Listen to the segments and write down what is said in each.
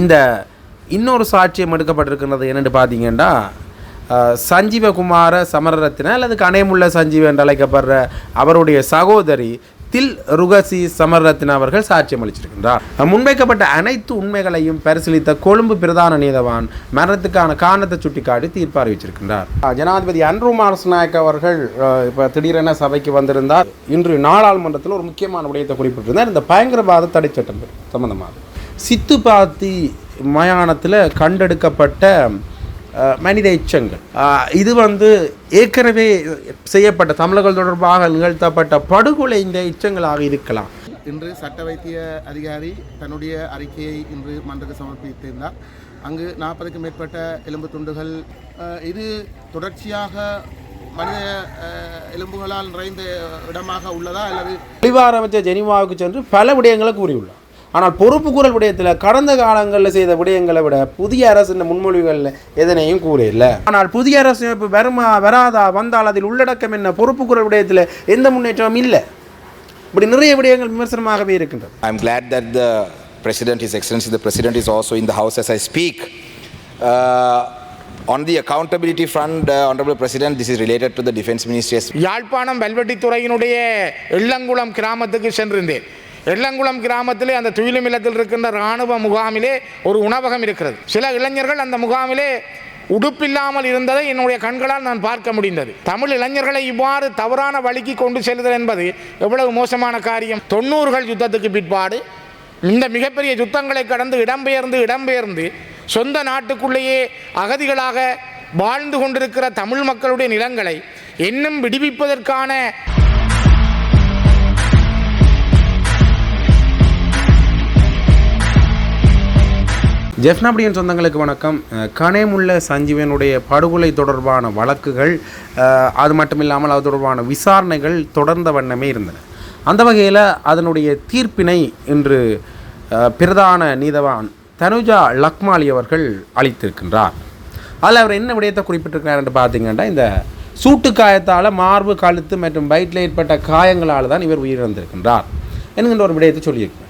இந்த இன்னொரு சாட்சியம் எடுக்கப்பட்டிருக்கிறது என்னென்னு பார்த்தீங்கன்னா சஞ்சீவகுமார சமரரத்ன அல்லது கனேமுள்ள சஞ்சீவ் என்று அழைக்கப்படுற அவருடைய சகோதரி தில் ருகசி சமரரத்ன அவர்கள் சாட்சியம் அளிச்சிருக்கின்றார். முன்வைக்கப்பட்ட அனைத்து உண்மைகளையும் பரிசீலித்த கொழும்பு பிரதான நீதவான் மரணத்துக்கான காரணத்தை சுட்டிக்காட்டி தீர்ப்பு அறிவிச்சிருக்கின்றார் ஜனாதிபதி அன்ரு மாரசநாயக் அவர்கள் இப்போ திடீரென சபைக்கு வந்திருந்தார். இன்று நாடாளுமன்றத்தில் ஒரு முக்கியமான விடயத்தை குறிப்பிட்டிருந்தார். இந்த பயங்கரவாத தடை சட்டம் சம்பந்தமாக. சித்துப்பாத்தி மயானத்தில் கண்டெடுக்கப்பட்ட மனித எச்சங்கள். இது வந்து ஏற்கனவே செய்யப்பட்ட தமிழர்கள் தொடர்பாக நிகழ்த்தப்பட்ட படுகொலை இந்த எச்சங்களாக இருக்கலாம். இன்று சட்ட வைத்திய அதிகாரி தன்னுடைய அறிக்கையை இன்று மன்றத்துக்கு சமர்ப்பித்திருந்தார். அங்கு நாற்பதுக்கும் மேற்பட்ட எலும்பு துண்டுகள் இது தொடர்ச்சியாக மனித எலும்புகளால் நிறைந்த இடமாக உள்ளதா அல்லது வெளிவார அமைச்சர் ஜெனிவாவுக்கு சென்று பல விடயங்களை கூறியுள்ளார். ஆனால் பொறுப்பு கூறல் விடயத்தில் கடந்த காலங்களில் செய்த விடயங்களை விட புதிய அரசு இந்த முன்மொழிவுகளில் எதனையும் கூறவில்லை ஆனால் புதிய அரசமைப்பு வருமா வராதா வந்தால் அதில் உள்ளடக்கம் என்ன? பொறுப்பு கூறல் விடயத்தில் எந்த முன்னேற்றமும் இல்லை. இப்படி நிறைய விடயங்கள் விமர்சனமாகவே இருக்கின்றது. I'm glad that the President, His Excellency the President, is also in the House as I speak. Uh, on the accountability front, uh, Honorable President, this is related to the Defense Ministry. Jaffna வெல்வெட்டித்துறையினுடைய Ellankulam கிராமத்துக்கு சென்றிருந்தேன். எள்ளங்குளம் கிராமத்திலே அந்த துயிலும் இல்லத்தில் இருக்கின்ற இராணுவ முகாமிலே ஒரு உணவகம் இருக்கிறது. சில இளைஞர்கள் அந்த முகாமிலே உடுப்பில்லாமல் இருந்ததை என்னுடைய கண்களால் நான் பார்க்க முடிந்தது. தமிழ் இளைஞர்களை இவ்வாறு தவறான வழிக்கு கொண்டு செல்லுதல் என்பது எவ்வளவு மோசமான காரியம். தொண்ணூறுகள் யுத்தத்துக்கு பிற்பாடு இந்த மிகப்பெரிய யுத்தங்களை கடந்து இடம்பெயர்ந்து இடம்பெயர்ந்து சொந்த நாட்டுக்குள்ளேயே அகதிகளாக வாழ்ந்து கொண்டிருக்கிற தமிழ் மக்களுடைய நிலங்களை இன்னும் விடுவிப்பதற்கான ஜெஃப்னாபடியின் சொந்தங்களுக்கு வணக்கம். கனேமுள்ள சஞ்சீவனுடைய படுகொலை தொடர்பான வழக்குகள் அது மட்டும் இல்லாமல் அது தொடர்பான விசாரணைகள் தொடர்ந்த வண்ணமே இருந்தன. அந்த வகையில் அதனுடைய தீர்ப்பினை இன்று பிரதான நீதவான் தனுஜா லக்மாலி அவர்கள் அளித்திருக்கின்றார். அதில் அவர் என்ன விடயத்தை குறிப்பிட்டிருக்கிறார் என்று பார்த்தீங்கன்னா இந்த சூட்டு காயத்தால் மார்பு கழுத்து மற்றும் வயிற்றில் ஏற்பட்ட காயங்களால் தான் இவர் உயிரிழந்திருக்கின்றார் என்கின்ற ஒரு விடயத்தை சொல்லியிருக்கிறார்.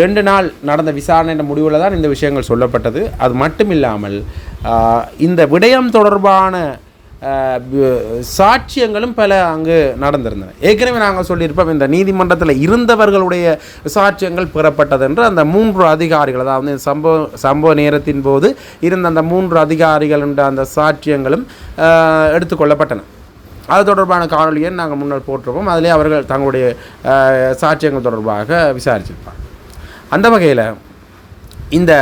ரெண்டு நாள் நடந்த விசாரணை முடிவில் தான் இந்த விஷயங்கள் சொல்லப்பட்டது. அது மட்டும் இல்லாமல் இந்த விடயம் தொடர்பான சாட்சியங்களும் பல அங்கு நடந்திருந்தன. ஏற்கனவே நாங்கள் சொல்லியிருப்போம் இந்த நீதிமன்றத்தில் இருந்தவர்களுடைய சாட்சியங்கள் பெறப்பட்டது என்று அந்த மூன்று அதிகாரிகள் அதாவது சம்பவ சம்பவ நேரத்தின் போது இருந்த அந்த மூன்று அதிகாரிகள் என்ற அந்த சாட்சியங்களும் எடுத்துக்கொள்ளப்பட்டன. அது தொடர்பான காணொலியை நாங்கள் முன்னர் போட்டிருப்போம் அதிலே அவர்கள் தங்களுடைய சாட்சியங்கள் தொடர்பாக விசாரிச்சிருப்பாங்க. அந்த வகையில் இந்த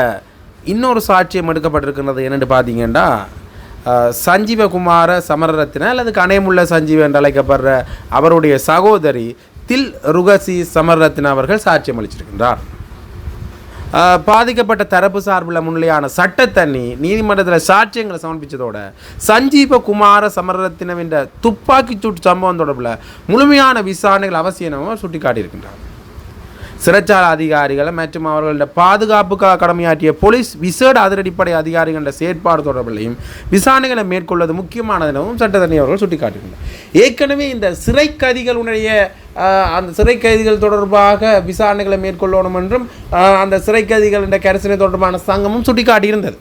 இன்னொரு சாட்சியம் எடுக்கப்பட்டிருக்கிறது என்னென்னு பார்த்தீங்கன்னா சஞ்சீவகுமார சமரரத்தின அல்லது கனேமுள்ள சஞ்சீவ என்று அழைக்கப்படுற அவருடைய சகோதரி தில் ருகசி சமரரத்தின அவர்கள் சாட்சியம் அளிச்சிருக்கின்றார். பாதிக்கப்பட்ட தரப்பு சார்பில் முன்னிலையான சட்டத்தண்ணி நீதிமன்றத்தில் சாட்சியங்களை சமர்ப்பித்ததோட சஞ்சீவ குமார சமரத்தினவின்ற துப்பாக்கிச்சூட்டு சம்பவம் தொடர்பில் முழுமையான விசாரணைகள் அவசியம் சுட்டிக்காட்டியிருக்கின்றார். சிறைச்சாலை அதிகாரிகள் மற்றும் அவர்களுடைய பாதுகாப்புக்காக கடமையாற்றிய போலீஸ் விசேட அதிரடிப்படை அதிகாரிகளின் செயற்பாடு தொடர்பிலையும் விசாரணைகளை மேற்கொள்வது முக்கியமானது எனவும் அவர்கள் சுட்டிக்காட்டியுள்ளனர். ஏற்கனவே இந்த சிறை கைதிகளுடைய அந்த சிறை கைதிகள் தொடர்பாக விசாரணைகளை மேற்கொள்ளணும் என்றும் அந்த சிறை கைதிகளின் கரிசனை தொடர்பான சங்கமும் சுட்டிக்காட்டியிருந்தது.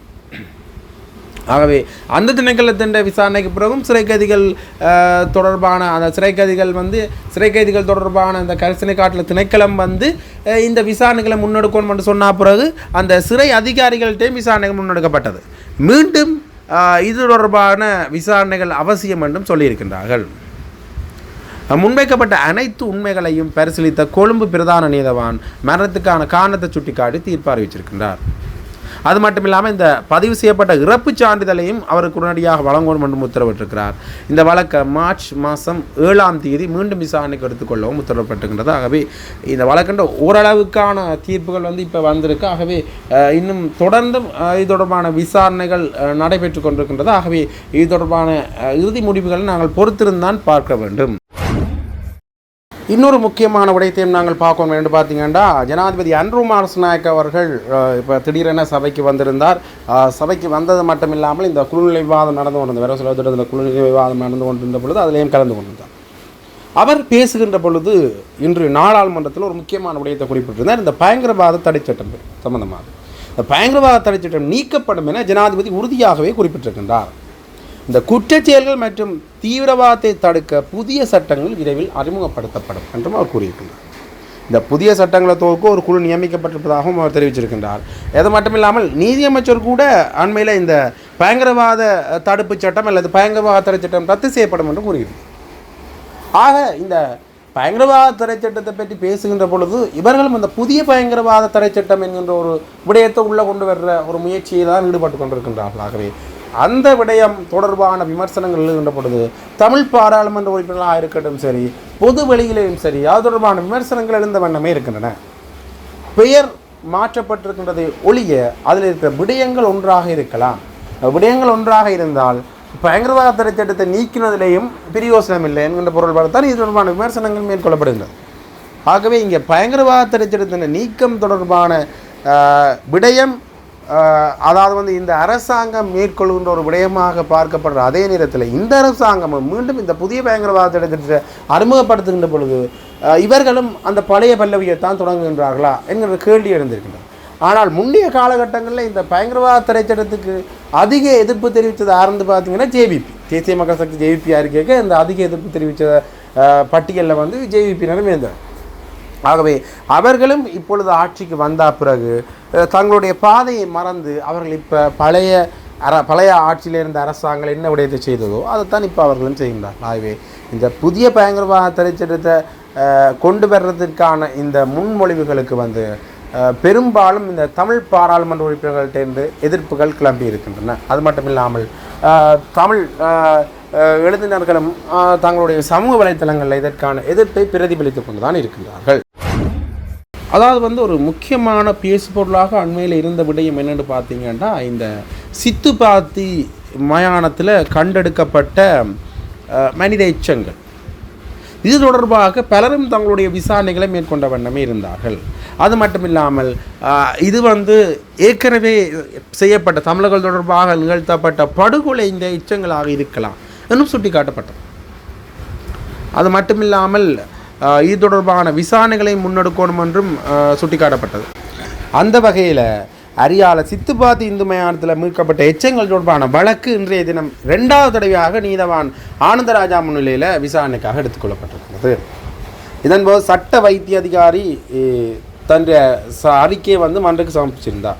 ஆகவே அந்த திணைக்களத்தின் விசாரணைக்கு பிறகும் சிறை கைதிகள் தொடர்பான அந்த சிறை கைதிகள் வந்து சிறை கைதிகள் தொடர்பான அந்த கரிசனை காட்டில் திணைக்களம் வந்து இந்த விசாரணைகளை முன்னெடுக்கணும் என்று சொன்ன பிறகு அந்த சிறை அதிகாரிகள்கிட்டையும் விசாரணைகள் முன்னெடுக்கப்பட்டது. மீண்டும் இது தொடர்பான விசாரணைகள் அவசியம் என்றும் சொல்லியிருக்கின்றார்கள். முன்வைக்கப்பட்ட அனைத்து உண்மைகளையும் பரிசீலித்த கொழும்பு பிரதான நீதவான் மரணத்துக்கான காரணத்தை சுட்டிக்காட்டி தீர்ப்பு அறிவிச்சிருக்கின்றார். அது மட்டும் இல்லாமல் இந்த பதிவு செய்யப்பட்ட இறப்புச் சான்றிதழையும் அவருக்கு உடனடியாக வழங்கணும் என்றும் உத்தரவிட்டிருக்கிறார். இந்த வழக்கை மார்ச் மாதம் ஏழாம் தேதி மீண்டும் விசாரணைக்கு எடுத்துக்கொள்ளவும் உத்தரவிட்டிருக்கின்றது. ஆகவே இந்த வழக்கின்ற ஓரளவுக்கான தீர்ப்புகள் வந்து இப்போ வந்திருக்கு. ஆகவே இன்னும் தொடர்ந்தும் இது தொடர்பான விசாரணைகள் நடைபெற்று கொண்டிருக்கின்றது. ஆகவே இது தொடர்பான இறுதி முடிவுகளை நாங்கள் பொறுத்திருந்தான் பார்க்க வேண்டும். இன்னொரு முக்கியமான விடயத்தையும் நாங்கள் பார்க்கணும் என்று பார்த்தீங்கன்னா ஜனாதிபதி அன்ரு மாரஸ்நாயக் அவர்கள் இப்போ திடீரென சபைக்கு வந்திருந்தார். சபைக்கு வந்தது மட்டும் இல்லாமல் இந்த குழுநிலை விவாதம் நடந்து கொண்டிருந்த வேறு சில திட்டத்தில் குழுநிலை விவாதம் நடந்து கொண்டிருந்த பொழுது அதிலேயும் கலந்து கொண்டிருந்தார். அவர் பேசுகின்ற பொழுது இன்று நாடாளுமன்றத்தில் ஒரு முக்கியமான விடயத்தை குறிப்பிட்டிருந்தார். இந்த பயங்கரவாத தடை சட்டம் சம்பந்தமாக. இந்த பயங்கரவாத தடை சட்டம் நீக்கப்படும் என ஜனாதிபதி உறுதியாகவே குறிப்பிட்டிருக்கின்றார். இந்த குற்றச்செயல்கள் மற்றும் தீவிரவாதத்தை தடுக்க புதிய சட்டங்கள் விரைவில் அறிமுகப்படுத்தப்படும் என்றும் அவர் கூறியிருக்கிறார் இந்த புதிய சட்டங்களை தொகுக்க ஒரு குழு நியமிக்கப்பட்டிருப்பதாகவும் அவர் தெரிவிச்சிருக்கின்றார். அது மட்டுமில்லாமல் நீதியமைச்சர் கூட அண்மையில் இந்த பயங்கரவாத தடுப்பு சட்டம் அல்லது பயங்கரவாத தடை சட்டம் ரத்து செய்யப்படும் என்று கூறுகிறார் ஆக இந்த பயங்கரவாத தடை சட்டத்தை பற்றி பேசுகின்ற பொழுது இவர்களும் அந்த புதிய பயங்கரவாத தடை சட்டம் என்கின்ற ஒரு விடயத்தை உள்ளே கொண்டு வர்ற ஒரு முயற்சியை தான் ஈடுபட்டு கொண்டிருக்கின்றார்கள் ஆகவே அந்த விடயம் தொடர்பான விமர்சனங்கள் எழுகின்ற பொழுது தமிழ் பாராளுமன்ற உறுப்பினர்களாக இருக்கட்டும் சரி பொது வெளியிலேயும் சரி அது தொடர்பான விமர்சனங்கள் எழுந்த வண்ணமே இருக்கின்றன. பெயர் மாற்றப்பட்டிருக்கின்றதை ஒழிய அதில் இருக்கிற விடயங்கள் ஒன்றாக இருக்கலாம். விடயங்கள் ஒன்றாக இருந்தால் பயங்கரவாத தடை சட்டத்தை நீக்கினதிலேயும் பிரியோசனம் இல்லை என்கின்ற தான் இது தொடர்பான விமர்சனங்கள் மேற்கொள்ளப்படுகின்றது ஆகவே இங்கே பயங்கரவாத தடை சட்டத்தின் நீக்கம் தொடர்பான விடயம் அதாவது வந்து இந்த அரசாங்கம் மேற்கொள்கின்ற ஒரு விடயமாக பார்க்கப்படுற அதே நேரத்தில் இந்த அரசாங்கம் மீண்டும் இந்த புதிய பயங்கரவாத திட்டத்தை அறிமுகப்படுத்துகின்ற பொழுது இவர்களும் அந்த பழைய பல்லவியை தான் தொடங்குகின்றார்களா என்கிற கேள்வி எழுந்திருக்கின்றன ஆனால் முந்தைய காலகட்டங்களில் இந்த பயங்கரவாத திரைச்சட்டத்துக்கு அதிக எதிர்ப்பு தெரிவித்தது ஆரம்பி பார்த்தீங்கன்னா ஜேவிபி. தேசிய மக்கள் சக்தி ஜேவிபி அறிக்கைக்கு இந்த அதிக எதிர்ப்பு தெரிவித்த பட்டியலில் வந்து ஜேவிபியினரும் இருந்தார் ஆகவே அவர்களும் இப்பொழுது ஆட்சிக்கு வந்த பிறகு தங்களுடைய பாதையை மறந்து அவர்கள் இப்போ பழைய அர பழைய ஆட்சியில் இருந்த அரசாங்கம் என்ன விடயத்தை செய்ததோ அதைத்தான் இப்போ அவர்களும் செய்கின்றார் ஆகவே இந்த புதிய பயங்கரவாத திரைச்சட்டத்தை கொண்டு வர்றதற்கான இந்த முன்மொழிவுகளுக்கு வந்து பெரும்பாலும் இந்த தமிழ் பாராளுமன்ற உறுப்பினர்கள்டேருந்து எதிர்ப்புகள் கிளம்பி இருக்கின்றன. அது மட்டும் இல்லாமல் தமிழ் எழுதினர்களும் தங்களுடைய சமூக வலைத்தளங்களில் இதற்கான எதிர்ப்பை பிரதிபலித்துக் கொண்டு தான் இருக்கின்றார்கள். அதாவது வந்து ஒரு முக்கியமான பேசு பொருளாக அண்மையில் இருந்த விடயம் என்னென்னு பார்த்தீங்கன்னா இந்த சித்துப்பாத்தி மயானத்தில் கண்டெடுக்கப்பட்ட மனித எச்சங்கள். இது தொடர்பாக பலரும் தங்களுடைய விசாரணைகளை மேற்கொண்ட வண்ணமே இருந்தார்கள். அது மட்டும் இல்லாமல் இது வந்து ஏற்கனவே செய்யப்பட்ட தமிழர்கள் தொடர்பாக நிகழ்த்தப்பட்ட படுகொலை இந்த எச்சங்களாக இருக்கலாம் என்றும் சுட்டிக்காட்டப்பட்டது. அது மட்டும் இல்லாமல் இது தொடர்பான விசாரணைகளை முன்னெடுக்கணும் என்றும் சுட்டிக்காட்டப்பட்டது. அந்த வகையில் அரியால சித்துப்பாத்தி இந்து மயானத்தில் மீட்கப்பட்ட எச்சங்கள் தொடர்பான வழக்கு இன்றைய தினம் ரெண்டாவது தடவையாக நீதவான் ஆனந்தராஜா முன்னிலையில் விசாரணைக்காக எடுத்துக்கொள்ளப்பட்டிருக்கிறது. இதன்போது சட்ட வைத்திய அதிகாரி தன்ற தன்னுடைய ச- அறிக்கையை வந்து மன்றுக்கு சமர்ப்பிச்சிருந்தார்.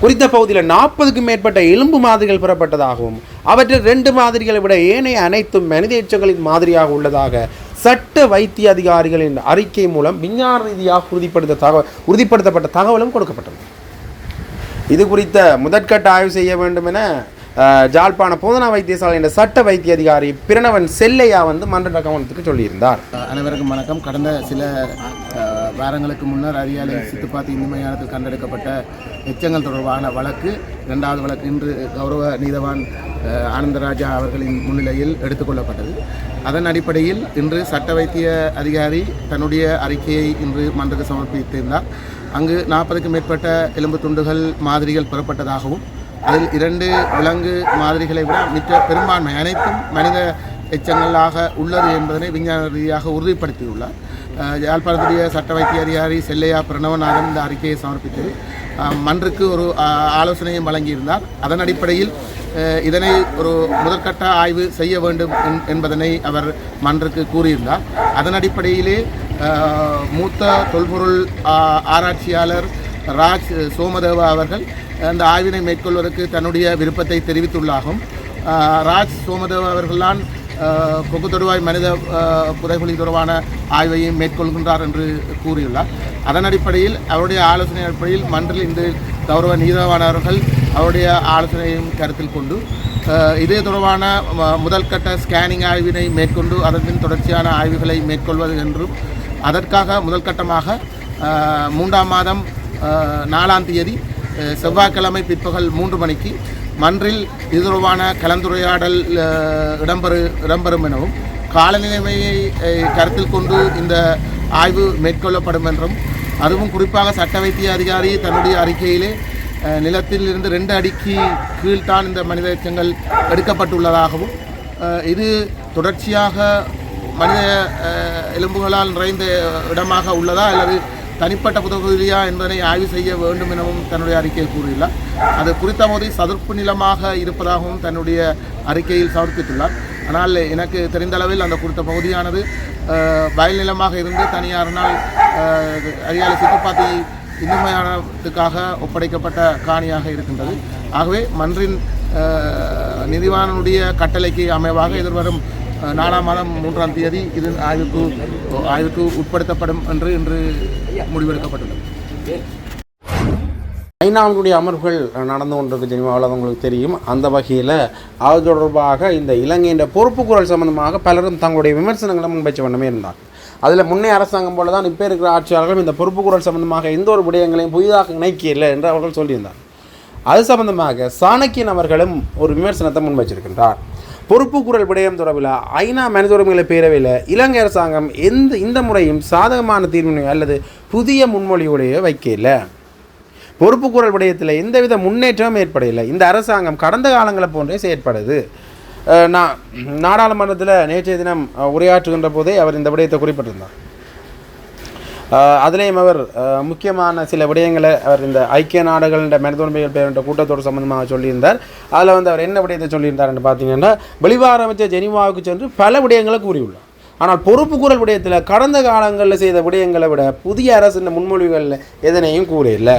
குறித்த பகுதியில் நாற்பதுக்கும் மேற்பட்ட எலும்பு மாதிரிகள் பெறப்பட்டதாகவும் அவற்றில் ரெண்டு மாதிரிகளை விட ஏனைய அனைத்தும் மனித எச்சங்களின் மாதிரியாக உள்ளதாக சட்ட வைத்திய அதிகாரிகளின் அறிக்கை மூலம் விஞ்ஞான ரீதியாக உறுதிப்படுத்த தகவல் உறுதிப்படுத்தப்பட்ட தகவலும் கொடுக்கப்பட்டது. இது குறித்த முதற்கட்ட ஆய்வு செய்ய வேண்டும் என ஜாழ்ப்பாண போதனா வைத்தியசாலையின் சட்ட வைத்திய அதிகாரி பிரணவன் செல்லையா வந்து மன்ற கவனத்துக்கு சொல்லியிருந்தார். அனைவருக்கும் வணக்கம். கடந்த சில வாரங்களுக்கு முன்னர் அரியாலை சித்துப்பாத்தி இந்து மையானத்தில் கண்டெடுக்கப்பட்ட எச்சங்கள் தொடர்பான வழக்கு இரண்டாவது வழக்கு இன்று கௌரவ நீதவான் ஆனந்தராஜா அவர்களின் முன்னிலையில் எடுத்துக்கொள்ளப்பட்டது அதன் அடிப்படையில் இன்று சட்ட வைத்திய அதிகாரி தன்னுடைய அறிக்கையை இன்று மன்றத்துக்கு சமர்ப்பித்திருந்தார். அங்கு நாற்பதுக்கும் மேற்பட்ட எலும்பு துண்டுகள் மாதிரிகள் பெறப்பட்டதாகவும் அதில் இரண்டு விலங்கு மாதிரிகளை விட மிக்க பெரும்பான்மை அனைத்தும் மனித எச்சங்களாக உள்ளது என்பதனை விஞ்ஞான ரீதியாக உறுதிப்படுத்தியுள்ளார். யாழ்ப்பாணத்துடைய சட்ட வைத்திய அதிகாரி செல்லையா பிரணவநாதன் இந்த அறிக்கையை சமர்ப்பித்து மன்றுக்கு ஒரு ஆலோசனையும் வழங்கியிருந்தார். அதன் அடிப்படையில் இதனை ஒரு முதற்கட்ட ஆய்வு செய்ய வேண்டும் என்- என்பதனை அவர் மன்றுக்கு கூறியிருந்தார். அதன் அடிப்படையிலே மூத்த தொல்பொருள் ஆராய்ச்சியாளர் ராஜ் சோமதேவா அவர்கள் அந்த ஆய்வினை மேற்கொள்வதற்கு தன்னுடைய விருப்பத்தை தெரிவித்துள்ளாகும். ராஜ் சோமதேவா அவர்கள்தான் கொக்கு தொடுவாய் மனித புதைகுழி தொடர்பான ஆய்வையும் மேற்கொள்கின்றார் என்று கூறியுள்ளார். அதன் அடிப்படையில் அவருடைய ஆலோசனை அடிப்படையில் மன்றில் இன்று கௌரவ நீதவானவர்கள் அவருடைய ஆலோசனையையும் கருத்தில் கொண்டு இதே தொடர்பான முதல்கட்ட முதல் கட்ட ஸ்கேனிங் ஆய்வினை மேற்கொண்டு அதன் தொடர்ச்சியான ஆய்வுகளை மேற்கொள்வது என்றும் அதற்காக முதல் கட்டமாக மூன்றாம் மாதம் நாலாம் தேதி செவ்வாய்க்கிழமை பிற்பகல் மூன்று மணிக்கு மன்றில் இது தொடர்பான கலந்துரையாடல் இடம்பெறு இடம்பெறும் எனவும் காலநிலைமையை கருத்தில் கொண்டு இந்த ஆய்வு மேற்கொள்ளப்படும் என்றும் அதுவும் குறிப்பாக சட்ட வைத்திய அதிகாரி தன்னுடைய அறிக்கையிலே நிலத்தில் இருந்து ரெண்டு அடிக்கு கீழ்தான் இந்த மனித எச்சங்கள் எடுக்கப்பட்டுள்ளதாகவும் இது தொடர்ச்சியாக மனித எலும்புகளால் நிறைந்த இடமாக உள்ளதா அல்லது தனிப்பட்ட புதகுதியா என்பதனை ஆய்வு செய்ய வேண்டும் எனவும் தன்னுடைய அறிக்கையில் கூறியுள்ளார். அது குறித்த மோதி சதுப்பு நிலமாக இருப்பதாகவும் தன்னுடைய அறிக்கையில் சமர்ப்பித்துள்ளார். ஆனால் எனக்கு தெரிந்த அளவில் அந்த குறித்த பகுதியானது வயல் நிலமாக இருந்து தனியாரினால் அரியாலை சுற்றுப்பாத்தி இந்துமையானத்துக்காக ஒப்படைக்கப்பட்ட காணியாக இருக்கின்றது. ஆகவே மன்றின் நிதிவானனுடைய கட்டளைக்கு அமைவாக எதிர்வரும் நாலாம் மாதம் மூன்றாம் தேதி இது ஆய்வுக்கு ஆய்வுக்கு உட்படுத்தப்படும் என்று இன்று முடிவெடுக்கப்பட்டுள்ளது. ஐநாவினுடைய அமர்வுகள் நடந்து கொண்டிருக்கு ஜெனிவாவில் அது உங்களுக்கு தெரியும். அந்த வகையில் அது தொடர்பாக இந்த இலங்கையின் பொறுப்பு குரல் சம்பந்தமாக பலரும் தங்களுடைய விமர்சனங்களை முன்வைச்ச வண்ணமே இருந்தார் அதில் முன்னே அரசாங்கம் போல தான் இப்போ இருக்கிற ஆட்சியாளர்களும் இந்த பொறுப்பு குரல் சம்பந்தமாக எந்த ஒரு விடயங்களையும் புதிதாக இணைக்கல என்று அவர்கள் சொல்லியிருந்தார் அது சம்பந்தமாக சாணக்கியன் அவர்களும் ஒரு விமர்சனத்தை முன்வைச்சிருக்கின்றார். பொறுப்பு குரல் விடயம் தொடர்பில் ஐநா மனித உரிமைகளை பேரவையில் இலங்கை அரசாங்கம் எந்த இந்த முறையும் சாதகமான தீர்வினை அல்லது புதிய முன்மொழியுடைய வைக்கல. பொறுப்பு குரல் விடயத்தில் எந்தவித முன்னேற்றமும் ஏற்படவில்லை இந்த அரசாங்கம் கடந்த காலங்களை போன்றே செயற்படுது. நான் நாடாளுமன்றத்தில் நேற்றைய தினம் உரையாற்றுகின்ற போதே அவர் இந்த விடயத்தை குறிப்பிட்டிருந்தார். அதிலேயும் அவர் முக்கியமான சில விடயங்களை அவர் இந்த ஐக்கிய நாடுகளின் மனித உரிமைகள் பேருன்ற கூட்டத்தோடு சம்பந்தமாக சொல்லியிருந்தார். அதில் வந்து அவர் என்ன விடயத்தை சொல்லியிருந்தார்னு பார்த்தீங்கன்னா வெளிவார அமைச்சர் ஜெனிவாவுக்கு சென்று பல விடயங்களை கூறியுள்ளார். ஆனால் பொறுப்பு குரல் விடயத்தில் கடந்த காலங்களில் செய்த விடயங்களை விட புதிய அரசின் முன்மொழிகளில் எதனையும் கூறியில்லை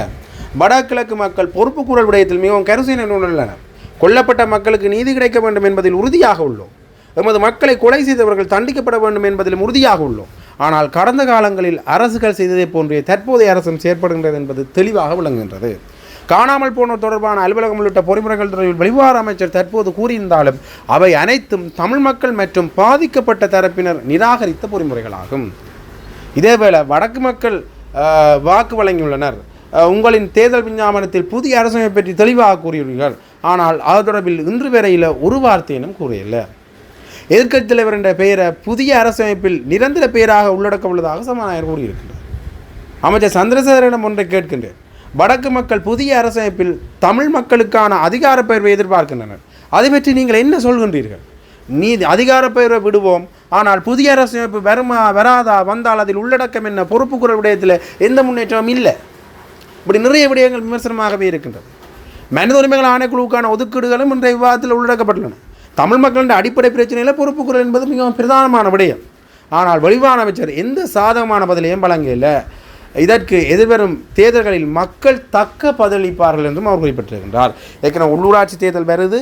வடகிழக்கு மக்கள் பொறுப்பு குரல் விடயத்தில் மிகவும் கருசீன உள்ளனர் கொல்லப்பட்ட மக்களுக்கு நீதி கிடைக்க வேண்டும் என்பதில் உறுதியாக உள்ளோம். எமது மக்களை கொலை செய்தவர்கள் தண்டிக்கப்பட வேண்டும் என்பதிலும் உறுதியாக உள்ளோம். ஆனால் கடந்த காலங்களில் அரசுகள் செய்ததை போன்றே தற்போதைய அரசும் செயற்படுகின்றது என்பது தெளிவாக விளங்குகின்றது. காணாமல் போனோர் தொடர்பான அலுவலகம் உள்ளிட்ட பொறிமுறைகள் தொடர்பில் வெளிவார அமைச்சர் தற்போது கூறியிருந்தாலும் அவை அனைத்தும் தமிழ் மக்கள் மற்றும் பாதிக்கப்பட்ட தரப்பினர் நிராகரித்த பொறிமுறைகளாகும். இதேவேளை வடக்கு மக்கள் வாக்கு வழங்கியுள்ளனர். உங்களின் தேர்தல் விஞ்ஞாபனத்தில் புதிய அரசமைப்பை பற்றி தெளிவாக கூறியுள்ளீர்கள். ஆனால் அது தொடர்பில் இன்று வரையில் ஒரு வார்த்தையினும் கூறியில்லை. எதிர்க்கட்சித் தலைவர் என்ற பெயரை புதிய அரசமைப்பில் நிரந்தர பெயராக உள்ளடக்க உள்ளதாக சபாநாயகர் கூறியிருக்கின்றார். அமைச்சர் சந்திரசேகரிடம் ஒன்றை கேட்கின்றேன். வடக்கு மக்கள் புதிய அரசமைப்பில் தமிழ் மக்களுக்கான அதிகார பெயர்வை எதிர்பார்க்கின்றனர். அதை பற்றி நீங்கள் என்ன சொல்கின்றீர்கள்? நீதி அதிகார பெயர்வை விடுவோம். ஆனால் புதிய அரசமைப்பு வருமா வராதா வந்தால் அதில் உள்ளடக்கம் என்ன பொறுப்பு விடயத்தில் எந்த முன்னேற்றமும் இல்லை. இப்படி நிறைய விடயங்கள் விமர்சனமாகவே இருக்கின்றது. மனித உரிமைகள் ஆணைக்குழுவுக்கான ஒதுக்கீடுகளும் இன்றைய விவாதத்தில் உள்ளடக்கப்பட்டுள்ளன. தமிழ் மக்களின் அடிப்படை பிரச்சனையில் பொறுப்பு குரல் என்பது மிகவும் பிரதானமான விடயம். ஆனால் வெளிவான அமைச்சர் எந்த சாதகமான பதிலையும் வழங்கவில்லை. இதற்கு எதிர்வரும் தேர்தல்களில் மக்கள் தக்க பதிலளிப்பார்கள் என்றும் அவர் குறிப்பிட்டிருக்கின்றார். ஏற்கனவே உள்ளூராட்சி தேர்தல் வருது.